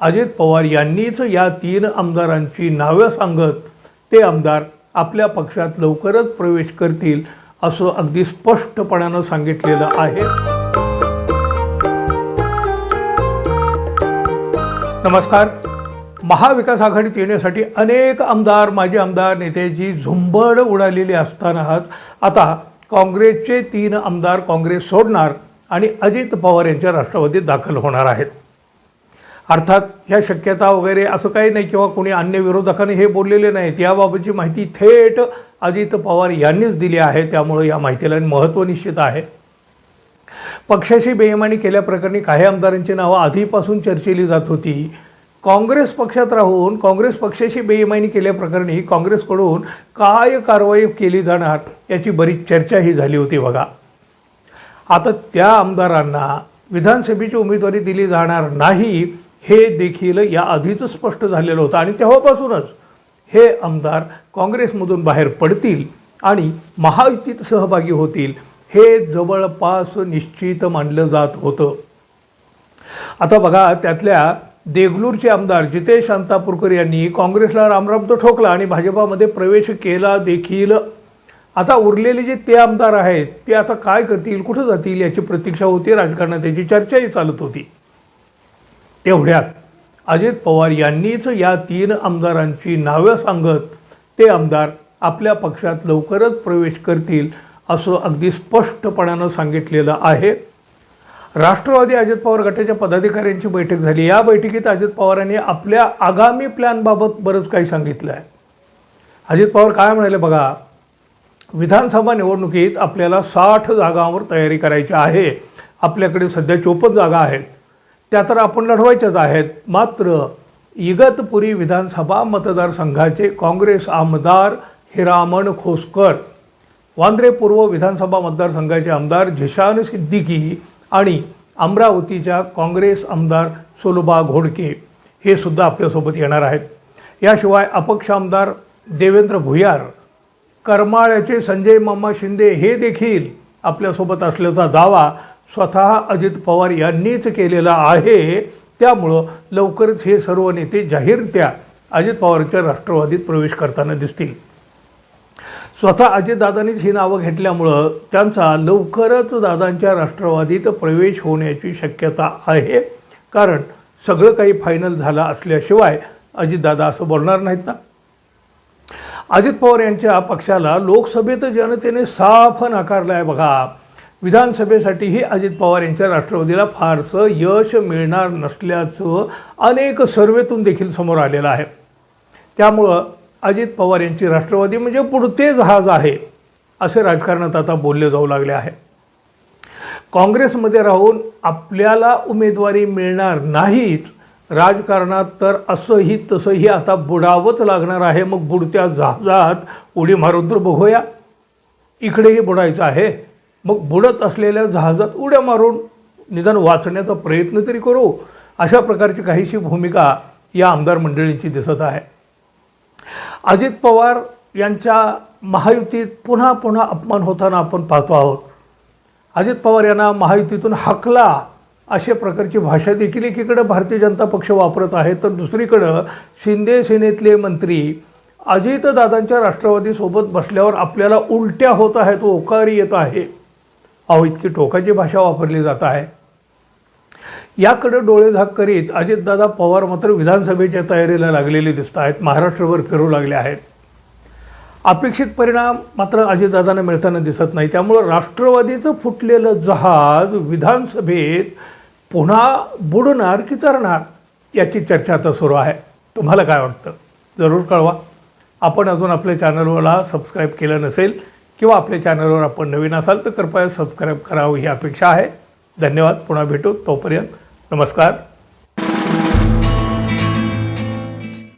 अजित पवार यांनीच या तीन आमदारांची नावं सांगत ते आमदार आपल्या पक्षात लवकरच प्रवेश करतील असं अगदी स्पष्टपणानं सांगितलेलं आहे. नमस्कार. महाविकास आघाडीत येण्यासाठी अनेक आमदार माजी आमदार नेत्याची झुंबड उडालेली असतानाच आता काँग्रेसचे तीन आमदार काँग्रेस सोडणार आणि अजित पवार यांच्या राष्ट्रवादीत दाखल होणार आहेत. अर्थात ह्या शक्यता वगैरे असं काही नाही किंवा कोणी अन्य विरोधकांनी हे बोललेले नाहीत. याबाबतची माहिती थेट अजित पवार यांनीच दिली आहे. त्यामुळे या माहितीला महत्त्व निश्चित आहे. पक्षाशी बेईमानी केल्याप्रकरणी काही आमदारांची नावं आधीपासून चर्चेली जात होती. काँग्रेस पक्षात राहून काँग्रेस पक्षाशी बेईमानी केल्याप्रकरणी काँग्रेसकडून काय कारवाई केली जाणार याची बरीच चर्चाही झाली होती बघा. आता त्या आमदारांना विधानसभेची उमेदवारी दिली जाणार नाही हे देखील याआधीच स्पष्ट झालेलं होतं. आणि तेव्हापासूनच हे आमदार काँग्रेसमधून बाहेर पडतील आणि महायुतीत सहभागी होतील हे जवळपास निश्चित मानलं जात होतं. आता बघा त्यातल्या देगलूरचे आमदार जितेश शांतापूरकर यांनी काँग्रेसला रामराम तो ठोकला आणि भाजपामध्ये प्रवेश केला देखील. आता उरलेले जे ते आमदार आहेत ते आता काय करतील कुठं जातील याची प्रतीक्षा होती राजकारणात त्याची चर्चाही चालत होती. तेवढ्यात अजित पवार यांनीच या तीन आमदारांची नावं सांगत ते आमदार आपल्या पक्षात लवकरच प्रवेश करतील असं अगदी स्पष्टपणानं सांगितलेलं आहे. राष्ट्रवादी अजित पवार गटाच्या पदाधिकाऱ्यांची बैठक झाली. या बैठकीत अजित पवारांनी आपल्या आगामी प्लॅनबाबत बरंच काही सांगितलं आहे अजित पवार काय म्हणाले बघा विधानसभा निवडणुकीत आपल्याला साठ जागांवर तयारी करायची आहे. आपल्याकडे सध्या चोपन्न जागा आहेत. त्या तर आपण लढवायच्याच आहेत. मात्र इगतपुरी विधानसभा मतदारसंघाचे काँग्रेस आमदार हिरामण खोसकर वांद्रे पूर्व विधानसभा मतदारसंघाचे आमदार झिशान सिद्दीकी आणि अमरावतीच्या काँग्रेस आमदार सोलबा घोडके हे सुद्धा आपल्यासोबत येणार आहेत. याशिवाय अपक्ष आमदार देवेंद्र भुयार करमाळ्याचे संजय मामा शिंदे हे देखील आपल्यासोबत असल्याचा दावा स्वतः अजित पवार यांनीच केलेला आहे. त्यामुळं लवकरच हे सर्व नेते जाहीरत्या अजित पवारच्या राष्ट्रवादीत प्रवेश करताना दिसतील. स्वतः अजितदादांनीच ही नावं घेतल्यामुळं त्यांचा लवकरच दादांच्या राष्ट्रवादीत प्रवेश होण्याची शक्यता आहे. कारण सगळं काही फायनल झालं असल्याशिवाय अजितदादा असं बोलणार नाहीत ना. अजित पवार यांच्या पक्षाला लोकसभेत जनतेने साफ नाकारलं आहे बघा. विधानसभेसाठीही अजित पवार यांच्या राष्ट्रवादीला फारसं यश मिळणार नसल्याचं अनेक सर्वेतून देखील समोर आलेलं आहे. त्यामुळं अजित पवार यांची राष्ट्रवादी म्हणजे पुढते जहाज आहे असे राजकारणात आता बोलले जाऊ लागले आहे. काँग्रेसमध्ये राहून आपल्याला उमेदवारी मिळणार नाहीत राजकारणात तर असंही तसंही आता बुडावंच लागणार आहे. मग बुडत्या जहाजात उडी मारून तर बघूया. इकडेही बुडायचं आहे. मग बुडत असलेल्या जहाजात उड्या मारून निदान वाचण्याचा प्रयत्न तरी करू. अशा प्रकारची काहीशी भूमिका या आमदार मंडळींची दिसत आहे. अजित पवार यांच्या महायुतीत पुन्हा पुन्हा अपमान होताना आपण पाहतो आहोत. अजित पवार यांना महायुतीतून हकला अशा प्रकारची भाषा देखील एकीकडं भारतीय जनता पक्ष वापरत आहे तर दुसरीकडं शिंदे सेनेतले मंत्री अजितदादांच्या राष्ट्रवादीसोबत बसल्यावर आपल्याला उलट्या होत आहेत ओकारी येत आहे. अहो इतकी टोकाची भाषा वापरली जात आहे. याकडे डोळेधाक करीत अजितदादा पवार मात्र विधानसभेच्या तयारीला लागलेले दिसत आहेत महाराष्ट्रभर फिरू लागले आहेत. अपेक्षित परिणाम मात्र अजितदादांना मिळताना दिसत नाही. त्यामुळं राष्ट्रवादीचं फुटलेलं जहाज विधानसभेत पुन्हा बुडणार की तरणार याची चर्चा आता सुरू आहे. तुम्हाला काय वाटतं? जरूर कळवा. आपण अजून आपल्या चॅनलला सबस्क्राईब केलं नसेल किंवा आपल्या चॅनलवर आपण नवीन असाल तर कृपया सबस्क्राईब करावं ही अपेक्षा आहे. धन्यवाद. पुन्हा भेटू. तोपर्यंत नमस्कार.